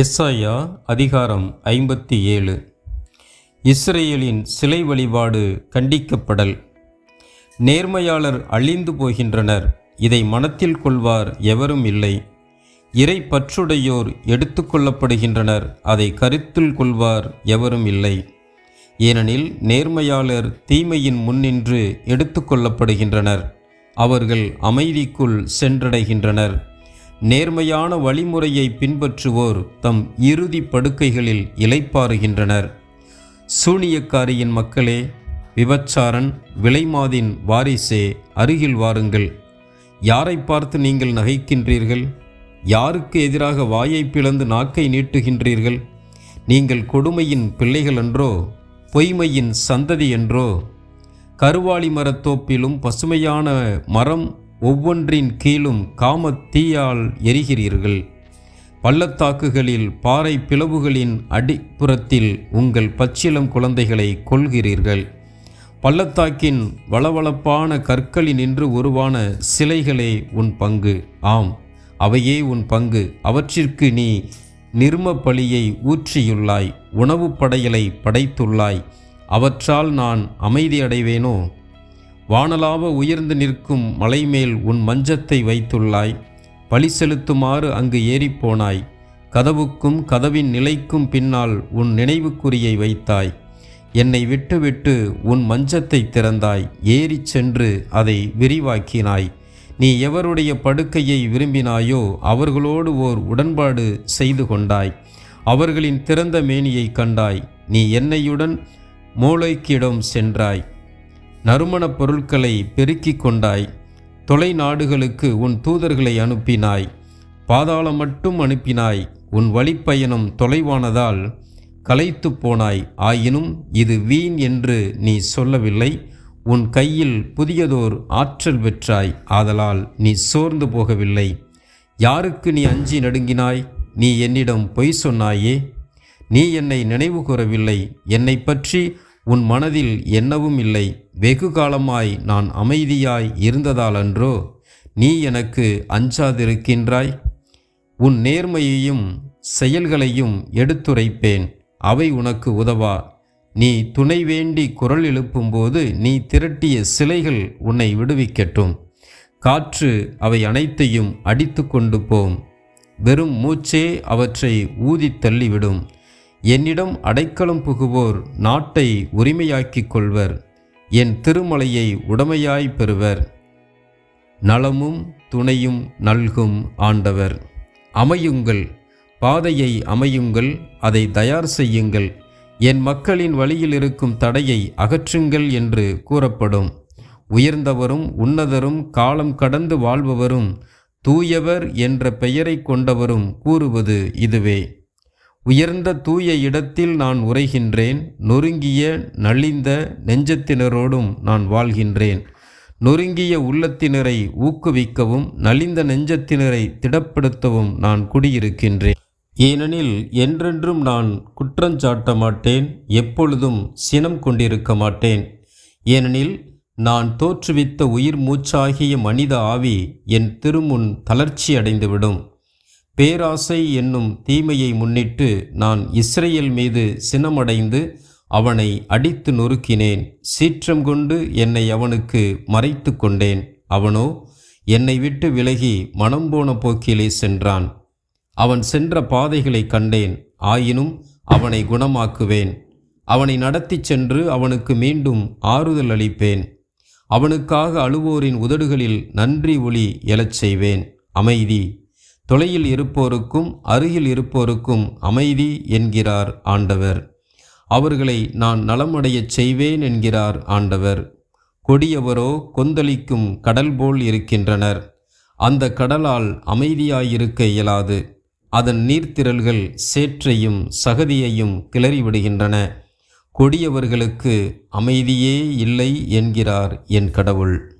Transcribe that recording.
எஸ்ஐயா அதிகாரம் ஐம்பத்தி ஏழு. இஸ்ரேலின் சிலை வழிபாடு கண்டிக்கப்படல். நேர்மையாளர் அழிந்து போகின்றனர். இதை மனத்தில் கொள்வார் எவரும் இல்லை. இறை பற்றுடையோர் எடுத்துக்கொள்ளப்படுகின்றனர் அதை கருத்தில் கொள்வார் எவரும் இல்லை. ஏனெனில் நேர்மையாளர் தீமையின் முன்னின்று எடுத்துக்கொள்ளப்படுகின்றனர் அவர்கள் அமைதிக்குள் சென்றடைகின்றனர். நேர்மையான வழிமுறையை பின்பற்றுவோர் தம் இறுதி படுக்கைகளில் இலைப்பாறுகின்றனர் சூனியக்காரியின் மக்களே விபச்சாரன் விலைமாதின் வாரிசே அருகில் வாருங்கள். யாரை பார்த்து நீங்கள் நகைக்கின்றீர்கள்? யாருக்கு எதிராக வாயை பிளந்து நாக்கை நீட்டுகின்றீர்கள்? நீங்கள் கொடுமையின் பிள்ளைகள் என்றோ பொய்மையின் சந்ததி என்றோ கருவாளி மரத்தோப்பிலும் பசுமையான மரம் ஒவ்வொன்றின் கீழும் காமத்தீயால் எரிகிறீர்கள். பள்ளத்தாக்குகளில் பாறை பிளவுகளின் அடிப்புறத்தில் உங்கள் பச்சிலம் குழந்தைகளை கொள்கிறீர்கள் பள்ளத்தாக்கின் வளவளப்பான கற்களினின்று உருவான சிலைகளே உன் பங்கு. ஆம் அவையே உன் பங்கு. அவற்றிற்கு நீ நிர்ம பலியை ஊற்றியுள்ளாய் உணவுப் படையலை படைத்துள்ளாய். அவற்றால் நான் அமைதியடைவேனோ வானலாவ உயர்ந்து நிற்கும் மலைமேல் உன் மஞ்சத்தை வைத்துள்ளாய். பழி செலுத்துமாறு அங்கு ஏறிப்போனாய் கதவுக்கும் கதவின் நிலைக்கும் பின்னால் உன் நினைவுக்குறியை வைத்தாய். என்னை விட்டுவிட்டு உன் மஞ்சத்தை திறந்தாய். ஏறிச் சென்று அதை விரிவாக்கினாய். நீ எவருடைய படுக்கையை விரும்பினாயோ அவர்களோடு ஓர் உடன்பாடு செய்து கொண்டாய். அவர்களின் திறந்த மேனியை கண்டாய். நீ என்னையுடன் மூளைக்கிடம் சென்றாய். நறுமணப் பொருட்களை பெருக்கிக் கொண்டாய். தொலை நாடுகளுக்கு உன் தூதர்களை அனுப்பினாய். பாதாளம் மட்டும் அனுப்பினாய். உன் வழிப்பயணம் தொலைவானதால் களைத்து போனாய். ஆயினும் இது வீண் என்று நீ சொல்லவில்லை. உன் கையில் புதியதோர் ஆற்றல் பெற்றாய். ஆதலால் நீ சோர்ந்து போகவில்லை. யாருக்கு நீ அஞ்சி நடுங்கினாய்? நீ என்னிடம் பொய் சொன்னாயே. நீ என்னை நினைவு கூறவில்லை என்னை பற்றி உன் மனதில் என்னவும் இல்லை. வெகு காலமாய் நான் அமைதியாய் இருந்ததாலன்றோ நீ எனக்கு அஞ்சாதிருக்கின்றாய். உன் நேர்மையையும் செயல்களையும் எடுத்துரைப்பேன். அவை உனக்கு உதவா. நீ துணை வேண்டி குரல் எழுப்பும்போது நீ திரட்டிய சிலைகள் உன்னை விடுவிக்கட்டும். காற்று அவை அனைத்தையும் அடித்து கொண்டு போம். வெறும் மூச்சே அவற்றை ஊதி தள்ளிவிடும். என்னிடம் அடைக்கலம் புகுவோர் நாட்டை உரிமையாக்கிக் கொள்வர். என் திருமலையை உடமையாய் பெறுவர். நலமும் துணையும் நல்கும் ஆண்டவர். அமையுங்கள். பாதையை அமையுங்கள். அதை தயார் செய்யுங்கள். என் மக்களின் வழியில் இருக்கும் தடையை அகற்றுங்கள் என்று கூறப்படும். உயர்ந்தவரும் உன்னதரும் காலம் கடந்து வாழ்பவரும் தூயவர் என்ற பெயரை கொண்டவரும் கூறுவது இதுவே. உயர்ந்த தூய இடத்தில் நான் உரைகின்றேன் நொறுங்கிய நலிந்த நெஞ்சத்தினரோடும் நான் வாழ்கின்றேன். நொறுங்கிய உள்ளத்தினரை ஊக்குவிக்கவும் நலிந்த நெஞ்சத்தினரை திடப்படுத்தவும் நான் குடியிருக்கின்றேன். ஏனெனில் என்றென்றும் நான் குற்றஞ்சாட்ட மாட்டேன் எப்பொழுதும் சினம் கொண்டிருக்க மாட்டேன். ஏனெனில் நான் தோற்றுவித்த உயிர் மூச்சாகிய மனித ஆவி என் திருமுன் தளர்ச்சி அடைந்துவிடும். பேராசை என்னும் தீமையை முன்னிட்டு நான் இஸ்ரேல் மீது சினமடைந்து அவனை அடித்து நொறுக்கினேன். சீற்றம் கொண்டு என்னை அவனுக்கு மறைத்து கொண்டேன். அவனோ என்னை விட்டு விலகி மனம் போன போக்கிலே சென்றான். அவன் சென்ற பாதைகளை கண்டேன். ஆயினும் அவனை குணமாக்குவேன். அவனை நடத்திச் சென்று அவனுக்கு மீண்டும் ஆறுதல் அளிப்பேன். அவனுக்காக அழுவோரின் உதடுகளில் நன்றி ஒளி எழச் செய்வேன். அமைதி. தொலையில் இருப்போருக்கும் அருகில் இருப்போருக்கும் அமைதி என்கிறார் ஆண்டவர். அவர்களை நான் நலமடையச் செய்வேன் என்கிறார் ஆண்டவர். கொடியவரோ கொந்தளிக்கும் கடல் போல் இருக்கின்றனர். அந்த கடலால் அமைதியாயிருக்க இயலாது. அதன் நீர்த்திரள்கள் சேற்றையும் சகதியையும் கிளறிவிடுகின்றன. கொடியவர்களுக்கு அமைதியே இல்லை என்கிறார் என் கடவுள்.